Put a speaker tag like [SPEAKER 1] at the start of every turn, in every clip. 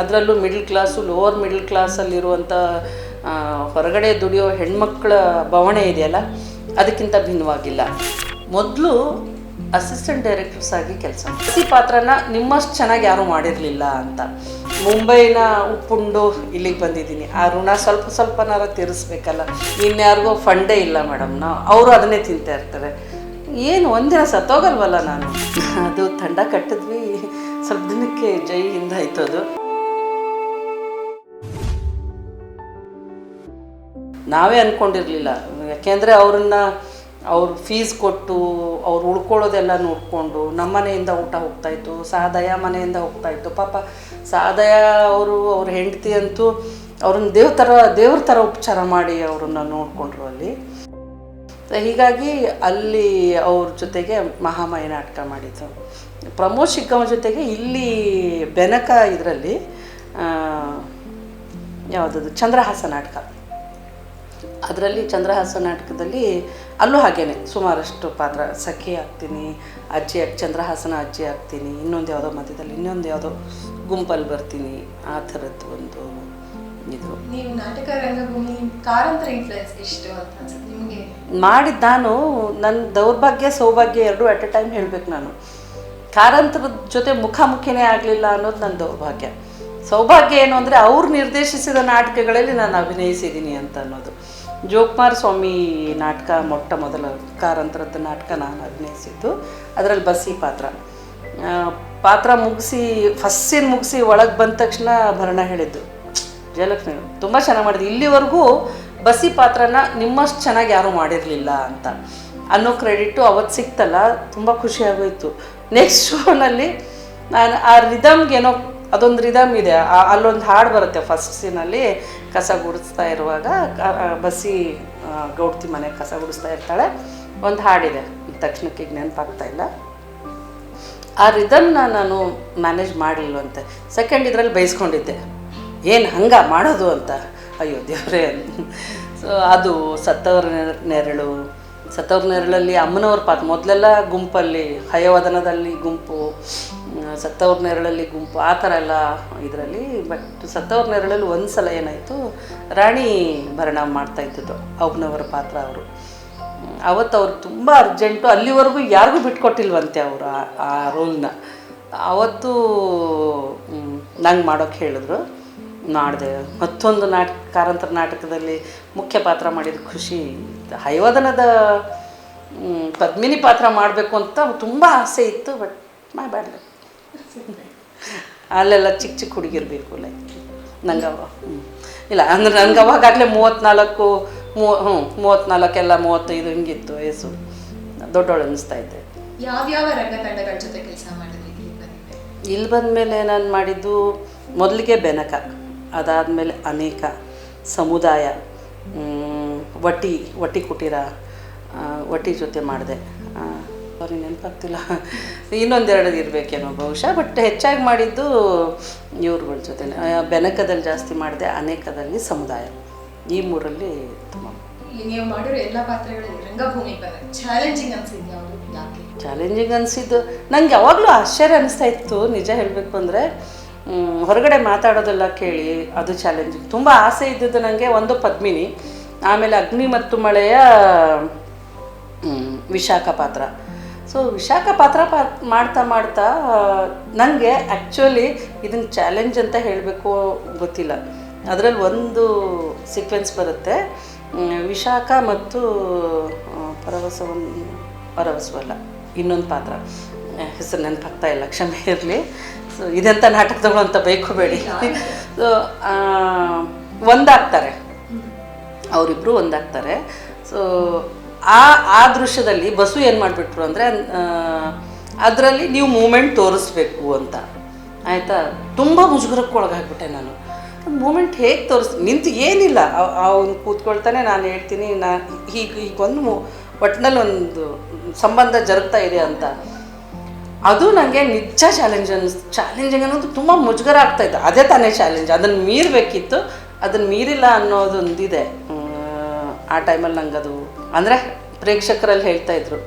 [SPEAKER 1] ಅದರಲ್ಲೂ middle class lower middle ಕ್ಲಾಸಲ್ಲಿರುವಂಥ ಹೊರಗಡೆ ದುಡಿಯೋ ಹೆಣ್ಮಕ್ಳ ಬವಣೆ ಇದೆಯಲ್ಲ, ಅದಕ್ಕಿಂತ ಭಿನ್ನವಾಗಿಲ್ಲ. ಮೊದಲು ಅಸಿಸ್ಟೆಂಟ್ ಡೈರೆಕ್ಟರ್ಸ್ ಆಗಿ ಕೆಲಸ ಈ ಪಾತ್ರನ ನಿಮ್ಮಷ್ಟು ಚೆನ್ನಾಗಿ ಯಾರೂ ಮಾಡಿರಲಿಲ್ಲ ಅಂತ. ಮುಂಬೈನ ಉಪ್ಪುಂಡು ಇಲ್ಲಿಗೆ ಬಂದಿದ್ದೀನಿ. ಆ ಋಣ ಸ್ವಲ್ಪ ಸ್ವಲ್ಪನಾರ ತೀರಿಸ್ಬೇಕಲ್ಲ. ಇನ್ಯಾರಿಗೋ ಫಂಡೇ ಇಲ್ಲ ಮೇಡಮ್ ನಾವು ಅವರು ಅದನ್ನೇ ತಿಂತಾ ಇರ್ತಾರೆ. ಏನು ಒಂದಿನ ಸತ್ತೋಗಲ್ವಲ್ಲ ನಾನು? ಅದು ತಂಡ ಕಟ್ಟಿದ್ವಿ. ಸ್ವಲ್ಪ ದಿನಕ್ಕೆ ಜೈ ಹಿಂದೆ ಆಯ್ತು ಅದು. ನಾವೇ ಅಂದ್ಕೊಂಡಿರಲಿಲ್ಲ ಯಾಕೆಂದರೆ ಅವ್ರನ್ನ ಅವ್ರ ಫೀಸ್ ಕೊಟ್ಟು ಅವ್ರು ಉಳ್ಕೊಳ್ಳೋದೆಲ್ಲ ನೋಡಿಕೊಂಡು ನಮ್ಮ ಮನೆಯಿಂದ ಊಟ ಹೋಗ್ತಾಯಿತ್ತು ಸಹದಯ ಮನೆಯಿಂದ ಹೋಗ್ತಾಯಿತ್ತು ಪಾಪ ಸಹದಯ ಅವರು, ಅವ್ರ ಹೆಂಡತಿ ಅಂತೂ ಅವ್ರನ್ನ ದೇವ್ರ ಥರ ದೇವ್ರ ಥರ ಉಪಚಾರ ಮಾಡಿ ಅವ್ರನ್ನ ನೋಡಿಕೊಂಡ್ರು ಅಲ್ಲಿ. ಹೀಗಾಗಿ ಅಲ್ಲಿ ಅವ್ರ ಜೊತೆಗೆ ಮಹಾಮಾಯ ನಾಟಕ ಮಾಡಿದ್ದು. ಪ್ರಮೋದ್ ಶಿಗ್ಗಾಂವ್ ಜೊತೆಗೆ ಇಲ್ಲಿ ಬೆನಕ ಇದರಲ್ಲಿ ಯಾವುದದು, ಚಂದ್ರಹಾಸ ನಾಟಕ. ಅದರಲ್ಲಿ ಚಂದ್ರಹಾಸ ನಾಟಕದಲ್ಲಿ ಅಲ್ಲೂ ಹಾಗೇನೆ ಸುಮಾರಷ್ಟು ಪಾತ್ರ. ಸಖಿ ಆಗ್ತೀನಿ ಅಜ್ಜಿ ಚಂದ್ರಹಾಸನ ಅಜ್ಜಿ ಆಗ್ತೀನಿ ಇನ್ನೊಂದು ಯಾವುದೋ ಮಧ್ಯದಲ್ಲಿ ಇನ್ನೊಂದು ಯಾವುದೋ ಗುಂಪಲ್ಲಿ ಬರ್ತೀನಿ ಆ ಥರದ್ದು ಒಂದು ಇದು.
[SPEAKER 2] ನೀವು ನಾಟಕ ರಂಗಭೂಮಿ ಕಾರಂತರ ಇನ್ಫ್ಲೂಯೆನ್ಸ್ ಎಷ್ಟು ಅಂತ ಅನ್ಸುತ್ತೆ ನಿಮಗೆ?
[SPEAKER 1] ಮಾಡಿದ್ದು ನಾನು ನನ್ನ ದೌರ್ಭಾಗ್ಯ ಸೌಭಾಗ್ಯ ಎರಡೂ ಅಟ್ ಎ ಟೈಮ್ ಹೇಳಬೇಕು ನಾನು. ಕಾರಂತರದ ಜೊತೆ ಮುಖಾಮುಖಿನೇ ಆಗಲಿಲ್ಲ ಅನ್ನೋದು ನನ್ನ ದೌರ್ಭಾಗ್ಯ. ಸೌಭಾಗ್ಯ ಏನು ಅಂದರೆ ಅವ್ರು ನಿರ್ದೇಶಿಸಿದ ನಾಟಕಗಳಲ್ಲಿ ನಾನು ಅಭಿನಯಿಸಿದ್ದೀನಿ ಅಂತ ಅನ್ನೋದು. ಜೋಕುಮಾರ್ ಸ್ವಾಮಿ ನಾಟಕ, ಮೊಟ್ಟ ಮೊದಲ ಕಾರಂತರದ ನಾಟಕ ನಾನು ಅಭಿನಯಿಸಿದ್ದು. ಅದರಲ್ಲಿ ಬಸ್ಸಿ ಪಾತ್ರ. ಪಾತ್ರ ಮುಗಿಸಿ ಫಸ್ಟ್ ಸೀನ್ ಮುಗಿಸಿ ಒಳಗೆ ಬಂದ ತಕ್ಷಣ ಭರಣ ಹೇಳಿದ್ದು. ಜಯಲಕ್ಷ್ಮಿ ತುಂಬ ಚೆನ್ನಾಗಿ ಮಾಡಿದ್ವಿ ಇಲ್ಲಿವರೆಗೂ ಬಸ್ಸಿ ಪಾತ್ರನ ನಿಮ್ಮಷ್ಟು ಚೆನ್ನಾಗಿ ಯಾರೂ ಮಾಡಿರಲಿಲ್ಲ ಅಂತ. ಅನ್ನೋ ಕ್ರೆಡಿಟು ಅವತ್ತು ಸಿಕ್ತಲ್ಲ. ತುಂಬ ಖುಷಿಯಾಗೋಯಿತು ನೆಕ್ಸ್ಟ್ ಶೋನಲ್ಲಿ ನಾನು ಆ ರಿದಮ್ಗೆ ಏನೋ, ಅದೊಂದು ರಿದಮ್ ಇದೆ. ಅಲ್ಲೊಂದು ಹಾಡು ಬರುತ್ತೆ ಫಸ್ಟ್ ಸೀನಲ್ಲಿ ಕಸ ಗುಡಿಸ್ತಾ ಇರುವಾಗ ಬಸಿ ಗೌಡ್ತಿ ಮನೆ ಕಸ ಗುಡಿಸ್ತಾ ಇರ್ತಾಳೆ. ಒಂದು ಹಾಡಿದೆ, ತಕ್ಷಣಕ್ಕೆ ಈಗ ನೆನಪಾಗ್ತಾ ಇಲ್ಲ. ಆ ರಿದಮ್ನ ನಾನು ಮ್ಯಾನೇಜ್ ಮಾಡಲಿಲ್ವಂತೆ. ಸೆಕೆಂಡ್ ಇದರಲ್ಲಿ ಬೈಸ್ಕೊಂಡಿದ್ದೆ ಏನು ಹಂಗ ಮಾಡೋದು ಅಂತ? ಅಯ್ಯೋ ದೇವ್ರೆ. ಸೊ ಅದು ಸತ್ತವರ ನೆರ- ನೆರಳು ಸತ್ತವ್ರ ನೆರಳಲ್ಲಿ ಅಮ್ಮನವ್ರ ಪಾತ್ರ, ಮೊದಲೆಲ್ಲ ಗುಂಪಲ್ಲಿ, ಹಯವದನದಲ್ಲಿ ಗುಂಪು ಸತ್ತವ್ರ ನೆರಳಲ್ಲಿ ಗುಂಪು, ಆ ಥರ ಎಲ್ಲ ಇದರಲ್ಲಿ ಬಟ್ ಸತ್ತವ್ರ ನೆರಳಲ್ಲಿ ಒಂದು ಸಲ ಏನಾಯಿತು, ರಾಣಿ ಭರಣ ಮಾಡ್ತಾ ಇದ್ದದ್ದು, ಅವ್ನವರ ಪಾತ್ರ ಅವರು. ಅವತ್ತು ಅವ್ರು ತುಂಬ ಅರ್ಜೆಂಟು ಅಲ್ಲಿವರೆಗೂ ಯಾರಿಗೂ ಬಿಟ್ಕೊಟ್ಟಿಲ್ವಂತೆ ಅವರು ಆ ರೋಲ್ನ ಅವತ್ತು ನಂಗೆ ಮಾಡೋಕ್ಕೆ ಹೇಳಿದ್ರು. ಮಾಡಿದೆ ಮತ್ತೊಂದು ನಾಟಕ ಕಾರಂತರ ನಾಟಕದಲ್ಲಿ ಮುಖ್ಯ ಪಾತ್ರ ಮಾಡಿದ ಖುಷಿ ಹೈವದನದ ಪದ್ಮಿನಿ ಪಾತ್ರ ಮಾಡಬೇಕು ಅಂತ ತುಂಬ ಆಸೆ ಇತ್ತು ಬಟ್ ಮೈ ಬ್ಯಾಡ್ ಅಲ್ಲೆಲ್ಲ ಚಿಕ್ಕ ಚಿಕ್ಕ ಹುಡುಗಿರ್ಬೇಕು ಲೈಕ್ ನಂಗೆ. ಇಲ್ಲ ಅಂದ್ರೆ ನಂಗೆ ಅವಾಗಲೇ ಮೂವತ್ತ್ನಾಲ್ಕು ಮೂವ ಹ್ಞೂ ಮೂವತ್ತ್ನಾಲ್ಕೆಲ್ಲ ಮೂವತ್ತೈದು ಹಿಂಗಿತ್ತು ವಯಸ್ಸು. ದೊಡ್ಡವಳು ಅನ್ನಿಸ್ತಾ ಇದ್ದೆ.
[SPEAKER 2] ಯಾವ್ಯಾವ ರಂಗ ತಂಡಗಳ ಜೊತೆ ಕೆಲಸ ಮಾಡಿದ್ರಿ ಇಲ್ಲಿ
[SPEAKER 1] ಬಂದಮೇಲೆ ನಾನು ಮಾಡಿದ್ದು ಮೊದಲಿಗೆ ಬೆನಕ. ಅದಾದಮೇಲೆ ಅನೇಕ ಸಮುದಾಯ ವಟ್ಟಿ ವಟಿ ವಟಿ ಕುಟೀರ ಆ, ವಟಿ ಜೊತೆ ಮಾಡಿದೆ. ಅವ್ರಿಗೆ ನೆನಪಾಗ್ತಿಲ್ಲ. ಇನ್ನೊಂದೆರಡು ಇರಬೇಕೇನೋ ಬಹುಶಃ ಬಟ್ ಹೆಚ್ಚಾಗಿ ಮಾಡಿದ್ದು ಇವ್ರುಗಳ ಜೊತೆ. ಬೆನಕದಲ್ಲಿ ಜಾಸ್ತಿ ಮಾಡಿದೆ ಅನೇಕದಲ್ಲಿ ಸಮುದಾಯ. ಈ ಮೂರಲ್ಲಿ ತುಂಬ
[SPEAKER 2] ನೀವು ಮಾಡಿರೋ ಎಲ್ಲ ಪಾತ್ರಗಳಲ್ಲಿ ರಂಗಭೂಮಿ ಚಾಲೆಂಜಿಂಗ್ ಅನ್ಸಿದ್ ಯಾವುದು ಯಾಕೆ?
[SPEAKER 1] ಚಾಲೆಂಜಿಂಗ್ ಅನಿಸಿದ್ದು ನಂಗೆ ಯಾವಾಗಲೂ ಆಶ್ಚರ್ಯ ಅನಿಸ್ತಾ ಇತ್ತು ನಿಜ ಹೇಳಬೇಕು ಅಂದರೆ. ಹೊರಗಡೆ ಮಾತಾಡೋದೆಲ್ಲ ಕೇಳಿ ಅದು ಚಾಲೆಂಜಿಂಗ್ ತುಂಬ ಆಸೆ ಇದ್ದಿದ್ದು ನನಗೆ ಒಂದು ಪದ್ಮಿನಿ, ಆಮೇಲೆ ಅಗ್ನಿ ಮತ್ತು ಮಳೆಯ ವಿಶಾಖ ಪಾತ್ರ ಸೊ ವಿಶಾಖ ಪಾತ್ರ ಪಾ, ಮಾಡ್ತಾ ಮಾಡ್ತಾ ನನಗೆ ಆ್ಯಕ್ಚುಲಿ ಇದನ್ನು ಚಾಲೆಂಜ್ ಅಂತ ಹೇಳಬೇಕು ಗೊತ್ತಿಲ್ಲ. ಅದರಲ್ಲಿ ಒಂದು ಸೀಕ್ವೆನ್ಸ್ ಬರುತ್ತೆ. ವಿಶಾಖ ಮತ್ತು ಪರವಸವನ್ನು ಪರವಸವಲ್ಲ, ಇನ್ನೊಂದು ಪಾತ್ರ. ಹೆಸರು ನೆನಪಾಗ್ತಾ ಇಲ್ಲ, ಕ್ಷಮೆ ಇರಲಿ. ಸೊ ಇದೆಂಥ ನಾಟಕದಗಳು ಅಂತ ಬೇಡಿ. ಸೊ ಒಂದಾಗ್ತಾರೆ. ಅವರಿಬ್ಬರು ಒಂದಾಗ್ತಾರೆ. ಸೊ ಆ ಆ ದೃಶ್ಯದಲ್ಲಿ ಬಸ್ಸು ಏನು ಮಾಡಿಬಿಟ್ರು ಅಂದರೆ ಅದರಲ್ಲಿ ನೀವು ಮೂಮೆಂಟ್ ತೋರಿಸ್ಬೇಕು ಅಂತ. ಆಯಿತಾ? ತುಂಬ ಮುಜುಗರಕ್ಕೆ ಒಳಗಾಗ್ಬಿಟ್ಟೆ ನಾನು. ಮೂಮೆಂಟ್ ಹೇಗೆ ತೋರಿಸ್ ನಿಂತು ಏನಿಲ್ಲ. ಅವನು ಕೂತ್ಕೊಳ್ತಾನೆ ನಾನು ಹೇಳ್ತೀನಿ ನಾ ಹೀಗೆ ಈಗ ಒಂದು ಮು ಒಟ್ಟಿನಲ್ಲಿ ಒಂದು ಸಂಬಂಧ ಜರುಗ್ತಾ ಇದೆ ಅಂತ. ಅದು ನನಗೆ ನಿಜ ಚಾಲೆಂಜ್ ಅನ್ಸ್ ಚಾಲೆಂಜಿಂಗ್ ಅನ್ನೋದು ತುಂಬ ಮುಜುಗರ ಆಗ್ತಾ ಇತ್ತು. ಅದೇ ತಾನೇ ಚಾಲೆಂಜ್ ಅದನ್ನು ಮೀರಬೇಕಿತ್ತು. ಅದನ್ನು ಮೀರಿಲ್ಲ ಅನ್ನೋದೊಂದಿದೆ ಆ ಟೈಮಲ್ಲಿ ನಂಗೆ ಅದು ಅಂದರೆ ಪ್ರೇಕ್ಷಕರಲ್ಲಿ ಹೇಳ್ತಾ ಇದ್ರು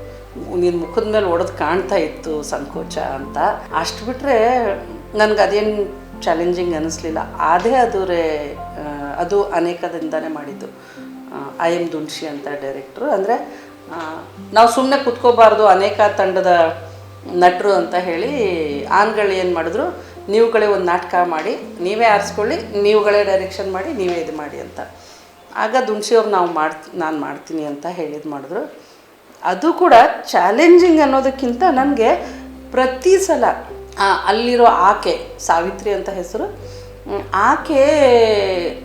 [SPEAKER 1] ನಿನ್ನ ಮುಖದ ಮೇಲೆ ಒಡೆದು ಕಾಣ್ತಾ ಇತ್ತು ಸಂಕೋಚ ಅಂತ. ಅಷ್ಟು ಬಿಟ್ಟರೆ ನನಗೆ ಅದೇನು ಚಾಲೆಂಜಿಂಗ್ ಅನ್ನಿಸ್ಲಿಲ್ಲ. ಅದೇ ಅದರೇ ಅದು ಅನೇಕದಿಂದನೇ ಮಾಡಿದ್ದು. ಐ ಎಂ ದುನ್ಶಿ ಅಂತ ಡೈರೆಕ್ಟ್ರು ಅಂದರೆ ನಾವು ಸುಮ್ಮನೆ ಕುತ್ಕೋಬಾರ್ದು ಅನೇಕ ತಂಡದ ನಟರು ಅಂತ ಹೇಳಿ ಆನ್ಗಳು ಏನು ಮಾಡಿದ್ರು, ನೀವುಗಳೇ ಒಂದು ನಾಟಕ ಮಾಡಿ, ನೀವೇ ಆರಿಸ್ಕೊಳ್ಳಿ, ನೀವುಗಳೇ ಡೈರೆಕ್ಷನ್ ಮಾಡಿ, ನೀವೇ ಇದು ಮಾಡಿ ಅಂತ. ಆಗ ದುಣ್ಸಿಯವ್ರು ನಾವು ಮಾಡ್ತಿ ನಾನು ಮಾಡ್ತೀನಿ ಅಂತ ಹೇಳಿದ್ ಮಾಡಿದ್ರು. ಅದು ಕೂಡ ಚಾಲೆಂಜಿಂಗ್ ಅನ್ನೋದಕ್ಕಿಂತ ನನಗೆ ಪ್ರತಿ ಸಲ ಅಲ್ಲಿರೋ ಆಕೆ, ಸಾವಿತ್ರಿ ಅಂತ ಹೆಸರು ಆಕೆ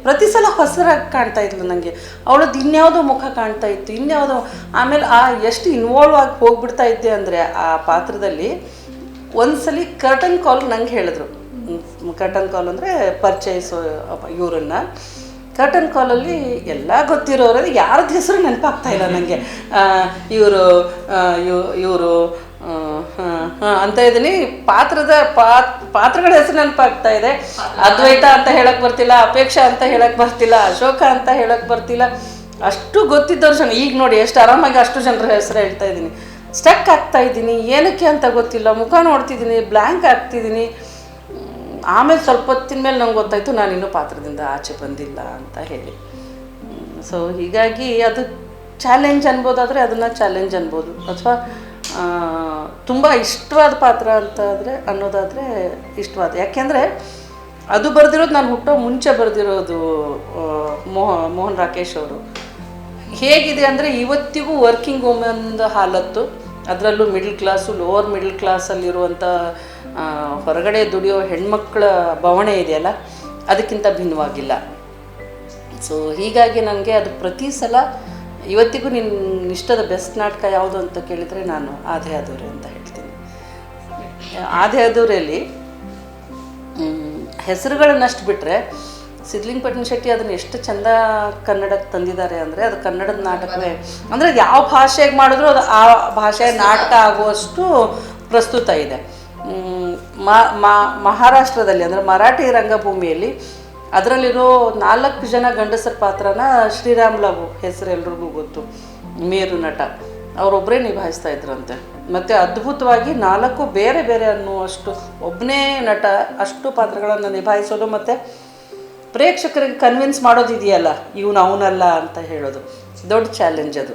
[SPEAKER 1] ಪ್ರತಿ ಸಲ ಹೊಸರಾಗಿ ಕಾಣ್ತಾ ಇದ್ಲು ನನಗೆ ಅವಳದ್ದು ಇನ್ಯಾವುದೋ ಮುಖ ಕಾಣ್ತಾ ಇತ್ತು, ಇನ್ಯಾವುದೋ. ಆಮೇಲೆ ಆ ಎಷ್ಟು ಇನ್ವಾಲ್ವ್ ಆಗಿ ಹೋಗ್ಬಿಡ್ತಾ ಇದ್ದೆ ಅಂದರೆ ಆ ಪಾತ್ರದಲ್ಲಿ ಒಂದ್ಸಲಿ ಕರ್ಟನ್ ಕಾಲ್ ನಂಗೆ ಹೇಳಿದ್ರು. ಕರ್ಟನ್ ಕಾಲ್ ಅಂದರೆ ಪರಿಚಯಿಸೋ ಇವರನ್ನ. ಕರ್ಟನ್ ಕಾಲಲ್ಲಿ ಎಲ್ಲ ಗೊತ್ತಿರೋರು, ಯಾರ್ದು ಹೆಸರು ನೆನಪಾಗ್ತಾ ಇಲ್ಲ ನನಗೆ ಇವರು ಇವರು ಅಂತ ಇದ್ದೀನಿ. ಪಾತ್ರದ ಪಾತ್, ಪಾತ್ರಗಳ ಹೆಸರು ನೆನಪಾಗ್ತಾ ಇದೆ. ಅದ್ವೈತ ಅಂತ ಹೇಳಕ್ ಬರ್ತಿಲ್ಲ, ಅಪೇಕ್ಷಾ ಅಂತ ಹೇಳಕ್ ಬರ್ತಿಲ್ಲ, ಅಶೋಕ ಅಂತ ಹೇಳಕ್ ಬರ್ತಿಲ್ಲ. ಅಷ್ಟು ಗೊತ್ತಿದ್ದವ್ರು ಜನ. ಈಗ ನೋಡಿ, ಎಷ್ಟು ಆರಾಮಾಗಿ ಅಷ್ಟು ಜನರ ಹೆಸರು ಹೇಳ್ತಾ ಇದ್ದೀನಿ. ಸ್ಟಕ್ ಆಗ್ತಾ ಇದ್ದೀನಿ. ಏನಕ್ಕೆ ಅಂತ ಗೊತ್ತಿಲ್ಲ. ಮುಖ ನೋಡ್ತಿದ್ದೀನಿ ಬ್ಲ್ಯಾಂಕ್ ಆಗ್ತಿದ್ದೀನಿ. ಆಮೇಲೆ ಸ್ವಲ್ಪ ಹೊತ್ತಿನ ಮೇಲೆ ನಂಗೆ ಗೊತ್ತಾಯ್ತು, ನಾನು ಇನ್ನೂ ಪಾತ್ರದಿಂದ ಆಚೆ ಬಂದಿಲ್ಲ ಅಂತ ಹೇಳಿ. ಸೊ ಹೀಗಾಗಿ ಅದು ಚಾಲೆಂಜ್ ಅನ್ಬೋದಾದರೆ ಅದನ್ನು ಚಾಲೆಂಜ್ ಅನ್ಬೋದು. ಅಥವಾ ತುಂಬ ಇಷ್ಟವಾದ ಪಾತ್ರ ಅಂತ ಆದರೆ ಅನ್ನೋದಾದರೆ ಇಷ್ಟವಾದ. ಯಾಕೆಂದರೆ ಅದು ಬರೆದಿರೋದು ನಾನು ಹುಟ್ಟೋ ಮುಂಚೆ ಬರೆದಿರೋದು ಮೋಹ, ಮೋಹನ್ ರಾಕೇಶ್ ಅವರು. ಹೇಗಿದೆ ಅಂದರೆ ಇವತ್ತಿಗೂ ವರ್ಕಿಂಗ್ ವುಮೆನ್ದ ಹಾಲತ್ತು. ಅದರಲ್ಲೂ ಮಿಡ್ಲ್ ಕ್ಲಾಸು, ಲೋವರ್ ಮಿಡ್ಲ್ ಕ್ಲಾಸಲ್ಲಿರುವಂಥ ಹೊರಗಡೆ ದುಡಿಯೋ ಹೆಣ್ಮಕ್ಳ ಬವಣೆ ಇದೆಯಲ್ಲ, ಅದಕ್ಕಿಂತ ಭಿನ್ನವಾಗಿಲ್ಲ. ಸೊ ಹೀಗಾಗಿ ನನಗೆ ಅದು ಪ್ರತಿ ಸಲ ಇವತ್ತಿಗೂ ನಿನ್ನ ಇಷ್ಟದ ಬೆಸ್ಟ್ ನಾಟಕ ಯಾವುದು ಅಂತ ಕೇಳಿದರೆ ನಾನು ಆದೇ ಅದೂರೆ ಅಂತ ಹೇಳ್ತೀನಿ. ಆಧೆ ಅದೂರಲ್ಲಿ ಹೆಸರುಗಳನ್ನಷ್ಟು ಬಿಟ್ಟರೆ ಸಿದ್ಲಿಂಗಪಟ್ಟಣ ಶೆಟ್ಟಿ ಅದನ್ನು ಎಷ್ಟು ಚಂದ ಕನ್ನಡಕ್ಕೆ ತಂದಿದ್ದಾರೆ ಅಂದರೆ ಅದು ಕನ್ನಡದ ನಾಟಕವೇ. ಅಂದರೆ ಯಾವ ಭಾಷೆಗೆ ಮಾಡಿದ್ರು ಅದು ಆ ಭಾಷೆಯ ನಾಟಕ ಆಗುವಷ್ಟು ಪ್ರಸ್ತುತ ಇದೆ. ಮಹಾರಾಷ್ಟ್ರದಲ್ಲಿ ಅಂದರೆ ಮರಾಠಿ ರಂಗಭೂಮಿಯಲ್ಲಿ ಅದರಲ್ಲಿರೋ ನಾಲ್ಕು ಜನ ಗಂಡಸರ ಪಾತ್ರನ ಶ್ರೀರಾಮ್ ಲಘು ಹೆಸರು ಎಲ್ರಿಗೂ ಗೊತ್ತು. ಮೇರು ನಟ. ಅವರೊಬ್ಬರೇ ನಿಭಾಯಿಸ್ತಾ ಇದ್ರಂತೆ. ಮತ್ತು ಅದ್ಭುತವಾಗಿ ನಾಲ್ಕು ಬೇರೆ ಬೇರೆ ಅನ್ನುವಷ್ಟು ಒಬ್ಬನೇ ನಟ ಅಷ್ಟು ಪಾತ್ರಗಳನ್ನು ನಿಭಾಯಿಸೋದು ಮತ್ತು ಪ್ರೇಕ್ಷಕರಿಗೆ ಕನ್ವಿನ್ಸ್ ಮಾಡೋದಿದೆಯಲ್ಲ, ಇವನು ಅವನಲ್ಲ ಅಂತ ಹೇಳೋದು. ದೊಡ್ಡ ಚಾಲೆಂಜ್ ಅದು.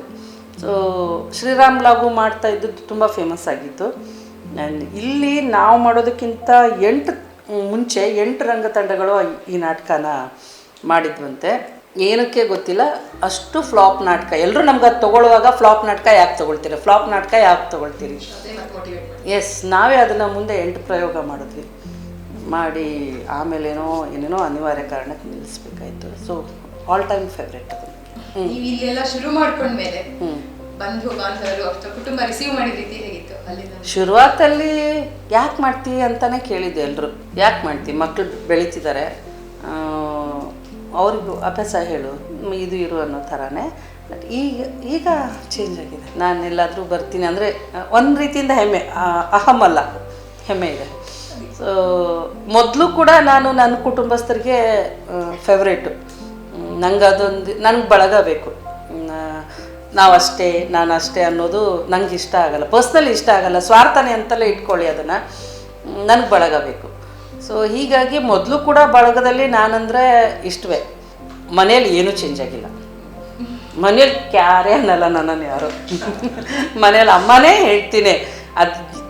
[SPEAKER 1] ಸೊ ಶ್ರೀರಾಮ್ ಲಾಗು ಮಾಡ್ತಾ ಇದ್ದದ್ದು ತುಂಬ ಫೇಮಸ್ ಆಗಿತ್ತು. ಇಲ್ಲಿ ನಾವು ಮಾಡೋದಕ್ಕಿಂತ ಎಂಟು ಮುಂಚೆ ಎಂಟು ರಂಗ ತಂಡಗಳು ಈ ನಾಟಕನ ಮಾಡಿದ್ವಂತೆ. ಏನಕ್ಕೆ ಗೊತ್ತಿಲ್ಲ ಅಷ್ಟು ಫ್ಲಾಪ್ ನಾಟಕ. ಎಲ್ಲರೂ ನಮ್ಗೆ ಅದು ತೊಗೊಳ್ಳುವಾಗ ಫ್ಲಾಪ್ ನಾಟಕ ಯಾಕೆ ತೊಗೊಳ್ತೀರಿ? ಫ್ಲಾಪ್ ನಾಟಕ ಯಾಕೆ ತೊಗೊಳ್ತೀರಿ? ಎಸ್ ನಾವೇ ಅದನ್ನು ಮುಂದೆ ಎಂಟು ಪ್ರಯೋಗ ಮಾಡಿದ್ವಿ. ಮಾಡಿ ಆಮೇಲೇನೋ ಏನೇನೋ ಅನಿವಾರ್ಯ ಕಾರಣಕ್ಕೆ ನಿಲ್ಲಿಸ್ಬೇಕಾಯ್ತು. ಸೊ ಆಲ್ ಟೈಮ್ ಫೇವ್ರೇಟ್ ಅದು ಹ್ಞೂ
[SPEAKER 2] ನೀವು ಇಲ್ಲೆಲ್ಲ ಶುರು ಮಾಡ್ಕೊಂಡ್ಮೇಲೆ
[SPEAKER 1] ಹ್ಞೂ
[SPEAKER 2] ಬಂಧು ಬಾಂಧವರು ಅಥವಾ ಕುಟುಂಬ ರಿಸೀವ್ ಮಾಡಿದ ರೀತಿ ಅಲ್ಲಿಂದ
[SPEAKER 1] ಶುರುವಾತಲ್ಲಿ ಯಾಕೆ ಮಾಡ್ತಿ ಅಂತಾನೆ ಕೇಳಿದ್ದೆ ಎಲ್ಲರೂ ಯಾಕೆ ಮಾಡ್ತೀವಿ ಮಕ್ಕಳು ಬೆಳೀತಿದ್ದಾರೆ ಅವ್ರಿಗೂ ಅಭ್ಯಾಸ ಹೇಳು ಇದು ಇರು ಅನ್ನೋ ಥರನೇ. ಬಟ್ ಈಗ ಈಗ ಚೇಂಜ್ ಆಗಿದೆ. ನಾನು ಎಲ್ಲಾದರೂ ಬರ್ತೀನಿ ಅಂದರೆ, ಒಂದು ರೀತಿಯಿಂದ ಹೆಮ್ಮೆ ಅಹಮಲ್ಲ ಹೆಮ್ಮೆ ಇದೆ. ಸೊ ಮೊದಲು ಕೂಡ ನಾನು ನನ್ನ ಕುಟುಂಬಸ್ಥರಿಗೆ ಫೇವ್ರೇಟು ನಂಗೆ ಅದೊಂದು ನನಗೆ ಬಳಗ ಬೇಕು. ನಾವಷ್ಟೇ ನಾನು ಅಷ್ಟೇ ಅನ್ನೋದು ನಂಗೆ ಇಷ್ಟ ಆಗಲ್ಲ. ಪರ್ಸ್ನಲಿ ಇಷ್ಟ ಆಗಲ್ಲ. ಸ್ವಾರ್ಥನೆ ಅಂತಲೇ ಇಟ್ಕೊಳ್ಳಿ ಅದನ್ನು. ನನಗೆ ಬಳಗ ಬೇಕು ಸೊ ಹೀಗಾಗಿ ಮೊದಲು ಕೂಡ ಬಳಗದಲ್ಲಿ ನಾನಂದರೆ ಇಷ್ಟವೇ. ಮನೇಲಿ ಏನೂ ಚೇಂಜ್ ಆಗಿಲ್ಲ. ಮನೇಲಿ ಕ್ಯಾರೇ ಅನ್ನಲ್ಲ ನನ್ನನ್ನು ಯಾರು. ಮನೇಲಿ ಅಮ್ಮನೇ ಹೇಳ್ತೀನಿ. ಅದು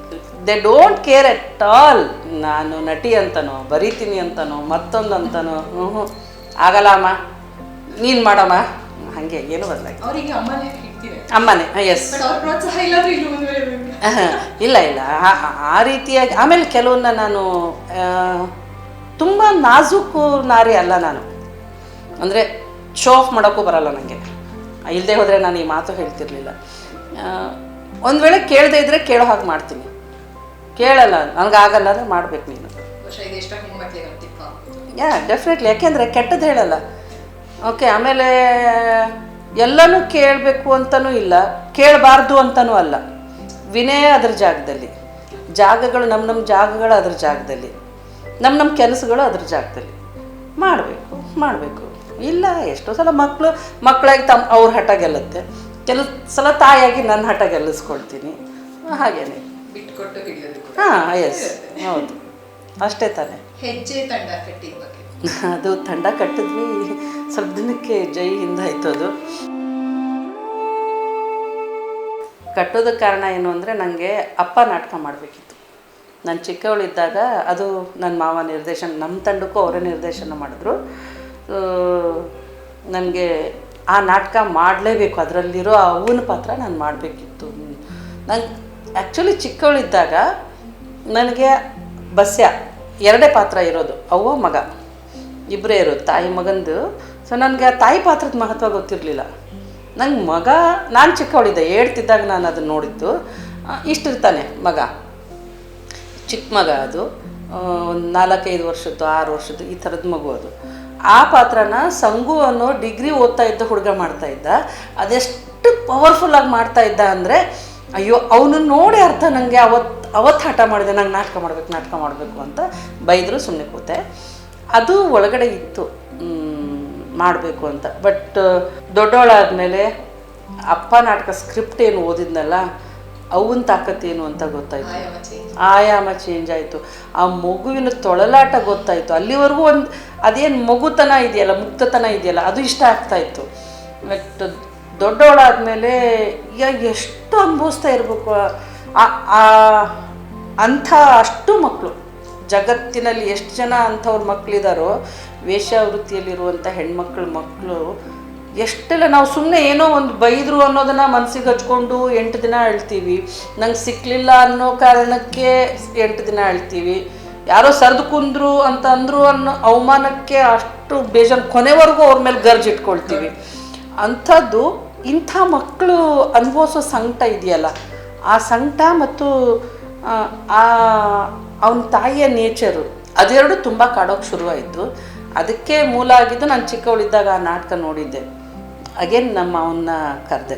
[SPEAKER 1] the don't care at all ನಾನು ನಟಿ ಅಂತನೋ, ಬರೀತೀನಿ ಅಂತನೋ, ಮತ್ತೊಂದು ಅಂತನೋ. ಹ್ಞೂ ಆಗಲ್ಲ ಅಮ್ಮ. ನೀನು ಮಾಡಮ್ಮ. ಹಾಗೆ ಏನು ಬದಲಾಗಿದೆ
[SPEAKER 2] ಅವರಿಗೆ ಅಮ್ಮನೇ
[SPEAKER 1] ಎಸ್
[SPEAKER 2] ಇಲ್ಲೂ
[SPEAKER 1] ಇಲ್ಲ. ಆ- ರೀತಿಯಾಗಿ ಆಮೇಲೆ ಕೆಲವನ್ನ ನಾನು ತುಂಬ ನಾಜೂಕು ನಾರಿ ಅಲ್ಲ ನಾನು. ಅಂದರೆ ಶೋ ಆಫ್ ಮಾಡೋಕ್ಕೂ ಬರಲ್ಲ ನನಗೆ ಇಲ್ಲದೆ ಹೋದರೆ ನಾನು ಈ ಮಾತು ಹೇಳ್ತಿರ್ಲಿಲ್ಲ. ಒಂದು ವೇಳೆ ಕೇಳದೆ ಇದ್ದರೆ ಕೇಳೋ ಹಾಗೆ ಮಾಡ್ತೀನಿ. ಕೇಳಲ್ಲ ನನಗಾಗಲ್ಲ ಅಂದರೆ ಮಾಡ್ಬೇಕು ನೀನು. ಯಾ ಡೆಫಿನೆಟ್ಲಿ ಯಾಕೆಂದರೆ ಕೆಟ್ಟದ್ದು ಹೇಳಲ್ಲ. ಓಕೆ ಆಮೇಲೆ ಎಲ್ಲನೂ ಕೇಳಬೇಕು ಅಂತನೂ ಇಲ್ಲ ಕೇಳಬಾರ್ದು ಅಂತನೂ ಅಲ್ಲ. ವಿನಯ ಅದ್ರ ಜಾಗದಲ್ಲಿ ಜಾಗಗಳು ನಮ್ಮ ನಮ್ಮ ಜಾಗಗಳು ಅದ್ರ ಜಾಗದಲ್ಲಿ ನಮ್ಮ ನಮ್ಮ ಕೆಲಸಗಳು ಅದ್ರ ಜಾಗದಲ್ಲಿ. ಮಾಡಬೇಕು ಮಾಡಬೇಕು. ಇಲ್ಲ ಎಷ್ಟೋ ಸಲ ಮಕ್ಕಳು ಮಕ್ಕಳಾಗಿ ತಮ್ಮ ಅವ್ರ ಹಠ ಗೆಲ್ಲುತ್ತೆ. ಕೆಲವು ಸಲ ತಾಯಿಯಾಗಿ ನನ್ನ ಹಠ ಗೆಲ್ಲಿಸ್ಕೊಳ್ತೀನಿ. ಹಾಗೇನೆ.
[SPEAKER 2] ಬಿಟ್ಕೊಟ್ಟು
[SPEAKER 1] ಹಾಂ ಎಸ್ ಹೌದು. ಅಷ್ಟೇ ತಾನೆ.
[SPEAKER 2] ಹೆಜ್ಜೆ ತಂಡ ಕಟ್ಟಿದ ಬಗ್ಗೆ.
[SPEAKER 1] ಅದು ತಂಡ ಕಟ್ಟಿದ್ವಿ. ಸ್ವಲ್ಪ ದಿನಕ್ಕೆ ಜೈಯಿಂದ ಆಯ್ತು ಅದು. ಕಟ್ಟೋದಕ್ಕೆ ಕಾರಣ ಏನು ಅಂದರೆ ನನಗೆ ಅಪ್ಪ ನಾಟಕ ಮಾಡಬೇಕಿತ್ತು. ನಾನು ಚಿಕ್ಕವಳಿದ್ದಾಗ ಅದು ನನ್ನ ಮಾವ ನಿರ್ದೇಶನ ನಮ್ಮ ತಂಡಕ್ಕೂ ಅವರೇ ನಿರ್ದೇಶನ ಮಾಡಿದ್ರು. ನನಗೆ ಆ ನಾಟಕ ಮಾಡಲೇಬೇಕು, ಅದರಲ್ಲಿರೋ ಅವನ ಪಾತ್ರ ನಾನು ಮಾಡಬೇಕಿತ್ತು. ನಂಗೆ ಆ್ಯಕ್ಚುಲಿ ಚಿಕ್ಕವಳಿದ್ದಾಗ ನನಗೆ ಬಸ್ಯ, ಎರಡೇ ಪಾತ್ರ ಇರೋದು, ಅವ್ವ ಮಗ. ಇಬ್ಬರೇ ಇರೋದು, ತಾಯಿ ಮಗಂದು. ಸೊ ನನಗೆ ಆ ತಾಯಿ ಪಾತ್ರದ ಮಹತ್ವ ಗೊತ್ತಿರಲಿಲ್ಲ. ನಂಗೆ ಮಗ, ನಾನು ಚಿಕ್ಕವಳಿದ್ದೆ, ಹೇಳ್ತಿದ್ದಾಗ ನಾನು ಅದನ್ನು ನೋಡಿದ್ದು. ಇಷ್ಟು ಇಷ್ಟಿರ್ತಾನೆ ಮಗ. ಚಿಕ್ಕ ಮಗ ಅದು. ಒಂದು ನಾಲ್ಕೈದು ವರ್ಷದ್ದು, ಆರು ವರ್ಷದ್ದು, ಈ ಥರದ ಮಗು ಅದು. ಆ ಪಾತ್ರನ ಸಂಗು ಅನ್ನೋ ಡಿಗ್ರಿ ಓದ್ತಾ ಇದ್ದ ಹುಡುಗ ಮಾಡ್ತಾ ಇದ್ದ. ಅದೆಷ್ಟು ಪವರ್ಫುಲ್ಲಾಗಿ ಮಾಡ್ತಾ ಇದ್ದ ಅಂದರೆ, ಅಯ್ಯೋ, ಅವನು ನೋಡಿ ಅರ್ಥ ನನಗೆ ಅವತ್ತು ಅವತ್ತು ಹಠ ಮಾಡಿದೆ, ನಂಗೆ ನಾಟಕ ಮಾಡ್ಬೇಕು, ನಾಟಕ ಮಾಡಬೇಕು ಅಂತ ಬೈದರು ಸುಮ್ಮನೆ ಕೂತೆ. ಅದು ಒಳಗಡೆ ಇತ್ತು. ಮಾಡಬೇಕು ಅಂತ. ಬಟ್ ದೊಡ್ಡವಳಾದಮೇಲೆ ಅಪ್ಪ ನಾಟಕ ಸ್ಕ್ರಿಪ್ಟ್ ಏನು ಓದಿದ್ನಲ್ಲ ಅವನ ತಾಕತ್ತೇನು ಅಂತ ಗೊತ್ತಾಯ್ತು.
[SPEAKER 2] ಆಯಾಮ ಚೇಂಜ್
[SPEAKER 1] ಆಯಿತು. ಆ ಮಗುವಿನ ತೊಳಲಾಟ ಗೊತ್ತಾಯಿತು. ಅಲ್ಲಿವರೆಗೂ ಒಂದು ಅದೇನು ಮಗುತನ ಇದೆಯಲ್ಲ ಮುಕ್ತತನ ಇದೆಯಲ್ಲ ಅದು ಇಷ್ಟ ಆಗ್ತಾಯಿತ್ತು ಬಟ್ ದೊಡ್ಡವಳಾದಮೇಲೆ ಈಗ ಎಷ್ಟು ಅನುಭವಿಸ್ತಾ ಇರಬೇಕು ಅಂಥ ಅಷ್ಟು ಮಕ್ಕಳು ಜಗತ್ತಿನಲ್ಲಿ ಎಷ್ಟು ಜನ ಅಂಥವ್ರ ಮಕ್ಕಳಿದಾರೋ ವೇಷಾವೃತ್ತಿಯಲ್ಲಿರುವಂಥ ಹೆಣ್ಮಕ್ಳ ಮಕ್ಕಳು ಎಷ್ಟೆಲ್ಲ ನಾವು ಸುಮ್ಮನೆ ಏನೋ ಒಂದು ಬೈದರು ಅನ್ನೋದನ್ನು ಮನಸ್ಸಿಗೆ ಹಚ್ಕೊಂಡು ಎಂಟು ದಿನ ಅಳ್ತೀವಿ. ನಂಗೆ ಸಿಕ್ಕಲಿಲ್ಲ ಅನ್ನೋ ಕಾರಣಕ್ಕೆ ಎಂಟು ದಿನ ಅಳ್ತೀವಿ. ಯಾರೋ ಸರಿದು ಕುಂದ್ರು ಅಂತ ಅಂದ್ರು ಅನ್ನೋ ಅವಮಾನಕ್ಕೆ ಅಷ್ಟು ಬೇಜಾರು ಕೊನೆವರೆಗೂ ಅವ್ರ ಮೇಲೆ ಗರ್ಜಿಟ್ಕೊಳ್ತೀವಿ ಅಂಥದ್ದು ಇಂಥ ಮಕ್ಕಳು ಅನುಭವಿಸೋ ಸಂಕಟ ಇದೆಯಲ್ಲ. ಆ ಸಂಕಟ ಮತ್ತು ಆ, ಆ ಅವನ ತಾಯಿಯ ನೇಚರು ಅದೆರಡು ತುಂಬ ಕಾಡೋಕೆ ಶುರುವಾಯಿತು. ಅದಕ್ಕೆ ಮೂಲ ಆಗಿದ್ದು ನಾನು ಚಿಕ್ಕವಳಿದ್ದಾಗ ಆ ನಾಟಕ ನೋಡಿದ್ದೆ. ಅಗೇನ್ ನಮ್ಮ ಅವನ್ನ ಕರೆದೆ.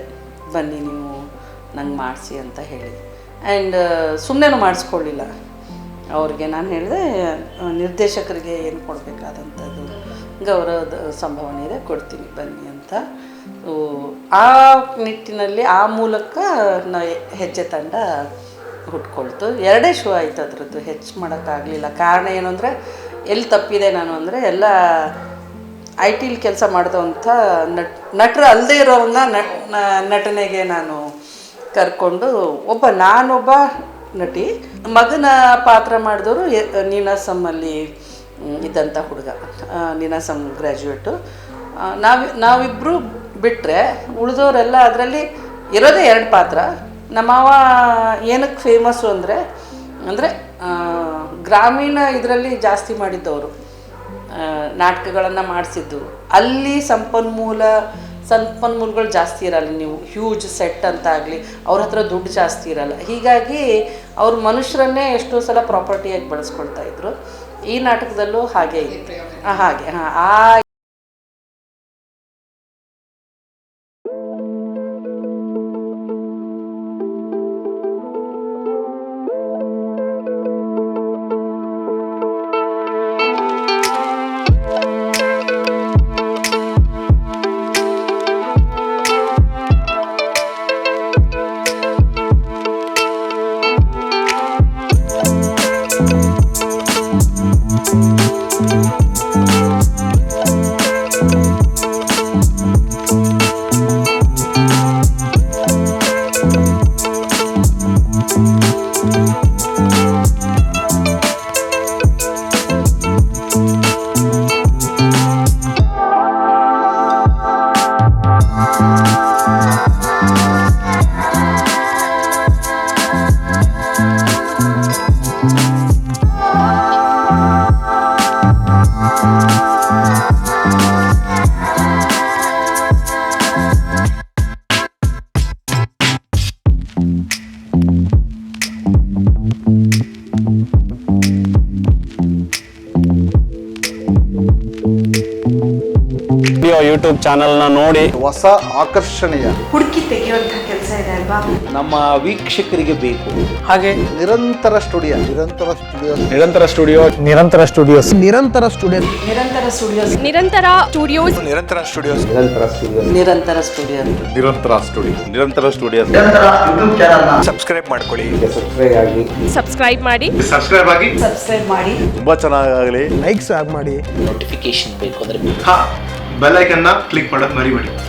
[SPEAKER 1] ಬನ್ನಿ ನೀವು ನಂಗೆ ಮಾಡಿಸಿ ಅಂತ ಹೇಳಿ ಆ್ಯಂಡ್ ಸುಮ್ಮನೆ ಮಾಡಿಸ್ಕೊಳ್ಳಿಲ್ಲ. ಅವ್ರಿಗೆ ನಾನು ಹೇಳಿದೆ, ನಿರ್ದೇಶಕರಿಗೆ ಏನು ಕೊಡಬೇಕಾದಂಥದ್ದು ಗೌರವದ ಸಂಭಾವನೆ ಇದೆ, ಕೊಡ್ತೀನಿ, ಬನ್ನಿ ಅಂತ. ಆ ನಿಟ್ಟಿನಲ್ಲಿ ಆ ಮೂಲಕ ನ ಹೆಜ್ಜೆ ತಂಡ ಹುಟ್ಕೊಳ್ತು. ಎರಡೇ ಶೋ ಆಯಿತು ಅದರದ್ದು, ಹೆಚ್ಚು ಮಾಡೋಕ್ಕಾಗಲಿಲ್ಲ. ಕಾರಣ ಏನು ಅಂದರೆ, ಎಲ್ಲಿ ತಪ್ಪಿದೆ ನಾನು ಅಂದರೆ, ಎಲ್ಲ ಐ ಟಿಲಿ ಕೆಲಸ ಮಾಡಿದಂಥ ನಟ್, ನಟರು ಅಲ್ಲದೆ ನಟ್ ನಟನೆಗೆ ನಾನು ಕರ್ಕೊಂಡು, ಒಬ್ಬ ನಾನೊಬ್ಬ ನಟಿ. ಮಗನ ಪಾತ್ರ ಮಾಡಿದವರು ನೀನಾಸಮ್ಮಲ್ಲಿ ಇದ್ದಂಥ ಹುಡುಗ. ನೀನಾಸಮ್ ಗ್ರ್ಯಾಜುಯೇಟು ನಾವು ನಾವಿಬ್ಬರು ಬಿಟ್ಟರೆ ಉಳಿದವರೆಲ್ಲ ಅದರಲ್ಲಿ ಇರೋದೇ ಎರಡು ಪಾತ್ರ. ನಮ್ಮವ ಏನಕ್ಕೆ ಫೇಮಸ್ಸು ಅಂದರೆ ಅಂದರೆ ಗ್ರಾಮೀಣ ಇದರಲ್ಲಿ ಜಾಸ್ತಿ ಮಾಡಿದ್ದವರು. ನಾಟಕಗಳನ್ನು ಮಾಡಿಸಿದ್ದು. ಅಲ್ಲಿ ಸಂಪನ್ಮೂಲ, ಸಂಪನ್ಮೂಲಗಳು ಜಾಸ್ತಿ ಇರಲ್ಲ. ನೀವು ಹ್ಯೂಜ್ ಸೆಟ್ ಅಂತ ಆಗಲಿ ಅವ್ರ ಹತ್ರ ದುಡ್ಡು ಜಾಸ್ತಿ ಇರಲ್ಲ. ಹೀಗಾಗಿ ಅವ್ರ ಮನುಷ್ಯರನ್ನೇ ಎಷ್ಟೋ ಸಲ ಪ್ರಾಪರ್ಟಿಯಾಗಿ ಬಳಸ್ಕೊಳ್ತಾ ಇದ್ರು. ಈ ನಾಟಕದಲ್ಲೂ ಹಾಗೆ ಹಾಗೆ, ಹಾಂ, ಆ
[SPEAKER 3] ಯೂಟ್ಯೂಬ್ ಚಾನಲ್ನ ನೋಡಿ.
[SPEAKER 4] ಹೊಸ ಆಕರ್ಷಣೀಯ
[SPEAKER 2] ಹುಡುಕಿ ತೆಗೆಯುವಂತಹ ಕೆಲಸ ಇದೆ ಅಲ್ವಾ?
[SPEAKER 5] ನಮ್ಮ ವೀಕ್ಷಕರಿಗೆ ಬೇಕು.
[SPEAKER 3] ಹಾಗೆ.
[SPEAKER 4] ನಿರಂತರ ಸ್ಟುಡಿಯೋ ನಿರಂತರ ಸ್ಟುಡಿಯೋ.
[SPEAKER 3] ನಿರಂತರ ಸ್ಟುಡಿಯೋ ನಿರಂತರ ಸ್ಟುಡಿಯೋಸ್
[SPEAKER 4] ನಿರಂತರ ಸ್ಟುಡಿಯೋ.
[SPEAKER 1] ನಿರಂತರ ಸ್ಟುಡಿಯೋಸ್
[SPEAKER 6] ನಿರಂತರ ಸ್ಟುಡಿಯೋಸ್.
[SPEAKER 4] ನಿರಂತರ ಸ್ಟುಡಿಯೋಸ್.
[SPEAKER 1] ನಿರಂತರ ಸ್ಟುಡಿಯೋ.
[SPEAKER 4] ನಿರಂತರ ಸ್ಟುಡಿಯೋ. ನಿರಂತರ ಸ್ಟುಡಿಯೋ.
[SPEAKER 7] ಸಬ್ಸ್ಕ್ರೈಬ್ ಮಾಡ್ಕೊಳ್ಳಿ.
[SPEAKER 6] ಸಬ್ಸ್ಕ್ರೈಬ್ ಆಗಿ. ಸಬ್ಸ್ಕ್ರೈಬ್ ಮಾಡಿ.
[SPEAKER 7] ಸಬ್ಸ್ಕ್ರೈಬ್ ಆಗಿ.
[SPEAKER 1] ಸಬ್ಸ್ಕ್ರೈಬ್ ಮಾಡಿ.
[SPEAKER 4] ತುಂಬಾ ಚೆನ್ನಾಗಲಿ
[SPEAKER 5] ಲೈಕ್ಸ್ ಆಗಿ ಮಾಡಿ.
[SPEAKER 7] ನೋಟಿಫಿಕೇಶನ್ ಬೇಕು ಅಂದ್ರೆ
[SPEAKER 8] ಹಾ. பெல் ஐக்கன்னா கிளிக் பண்ண மறுபடியும்